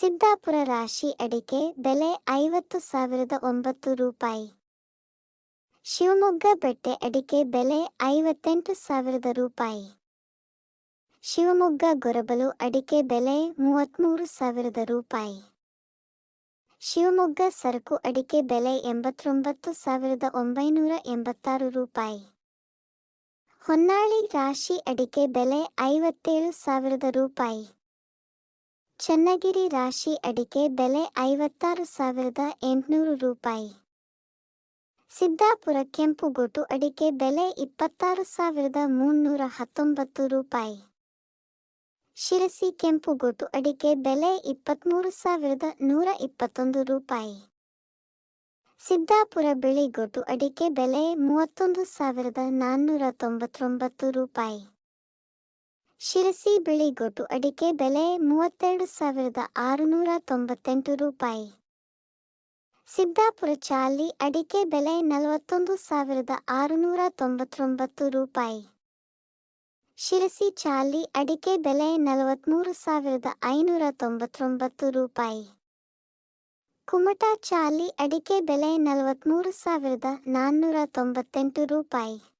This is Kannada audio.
ಸಿದ್ದಾಪುರ ರಾಶಿ ಅಡಿಕೆ ಬೆಲೆ ಐವತ್ತು ಸಾವಿರದ ಒಂಬತ್ತು ರೂಪಾಯಿ. ಶಿವಮೊಗ್ಗ ಬೆಟ್ಟೆ ಅಡಿಕೆ ಬೆಲೆ ಐವತ್ತೆಂಟು ಸಾವಿರದ ರೂಪಾಯಿ. ಶಿವಮೊಗ್ಗ ಗೊರಬಲು ಅಡಿಕೆ ಬೆಲೆ ಮೂವತ್ತ್ಮೂರು ಸಾವಿರದ ರೂಪಾಯಿ. ಶಿವಮೊಗ್ಗ ಸರಕು ಅಡಿಕೆ ಬೆಲೆ ಎಂಬತ್ತೊಂಬತ್ತು ಸಾವಿರದ ಒಂಬೈನೂರ ಎಂಬತ್ತಾರು ರೂಪಾಯಿ. ಹೊನ್ನಾಳಿ ರಾಶಿ ಅಡಿಕೆ ಬೆಲೆ ಐವತ್ತೇಳು ಸಾವಿರದ ರೂಪಾಯಿ. ಚನ್ನಗಿರಿ ರಾಶಿ ಅಡಿಕೆ ಬೆಲೆ ಐವತ್ತಾರು ಸಾವಿರದ ಎಂಟುನೂರು ರೂಪಾಯಿ. ಸಿದ್ದಾಪುರ ಕೆಂಪುಗೋಟು ಅಡಿಕೆ ಬೆಲೆ ಇಪ್ಪತ್ತಾರು ಸಾವಿರದ ಮುನ್ನೂರ ಹತ್ತೊಂಬತ್ತು ರೂಪಾಯಿ. ಶಿರಸಿ ಕೆಂಪುಗೋಟು ಅಡಿಕೆ ಬೆಲೆ ಇಪ್ಪತ್ತ್ಮೂರು ಸಾವಿರದ ನೂರ ಇಪ್ಪತ್ತೊಂದು ರೂಪಾಯಿ. ಸಿದ್ದಾಪುರ ಬಿಳಿಗೋಟು ಅಡಿಕೆ ಬೆಲೆ ಮೂವತ್ತೊಂದು ಸಾವಿರದ ನಾನ್ನೂರ ತೊಂಬತ್ತೊಂಬತ್ತು ರೂಪಾಯಿ. ಶಿರಸಿ ಬಿಳಿಗೋಟು ಅಡಿಕೆ ಬೆಲೆ ಮೂವತ್ತೆರಡು ಸಾವಿರದ ಆರುನೂರ ತೊಂಬತ್ತೆಂಟು ರೂಪಾಯಿ. ಸಿದ್ದಾಪುರ ಚಾಲಿ, ಅಡಿಕೆ ಬೆಲೆ ನಲವತ್ತೊಂದು ಸಾವಿರದ ಆರುನೂರ ತೊಂಬತ್ತೊಂಬತ್ತು ರೂಪಾಯಿ. ಶಿರಸಿ ಚಾಲಿ, ಅಡಿಕೆ ಬೆಲೆ ನಲವತ್ತ್ಮೂರು ಸಾವಿರದ ಐನೂರ ತೊಂಬತ್ತೊಂಬತ್ತು ರೂಪಾಯಿ. ಕುಮಟಾ ಚಾಲಿ, ಅಡಿಕೆ ಬೆಲೆ ನಲವತ್ತ್ಮೂರು ಸಾವಿರದ ನಾನ್ನೂರ ತೊಂಬತ್ತೆಂಟು ರೂಪಾಯಿ.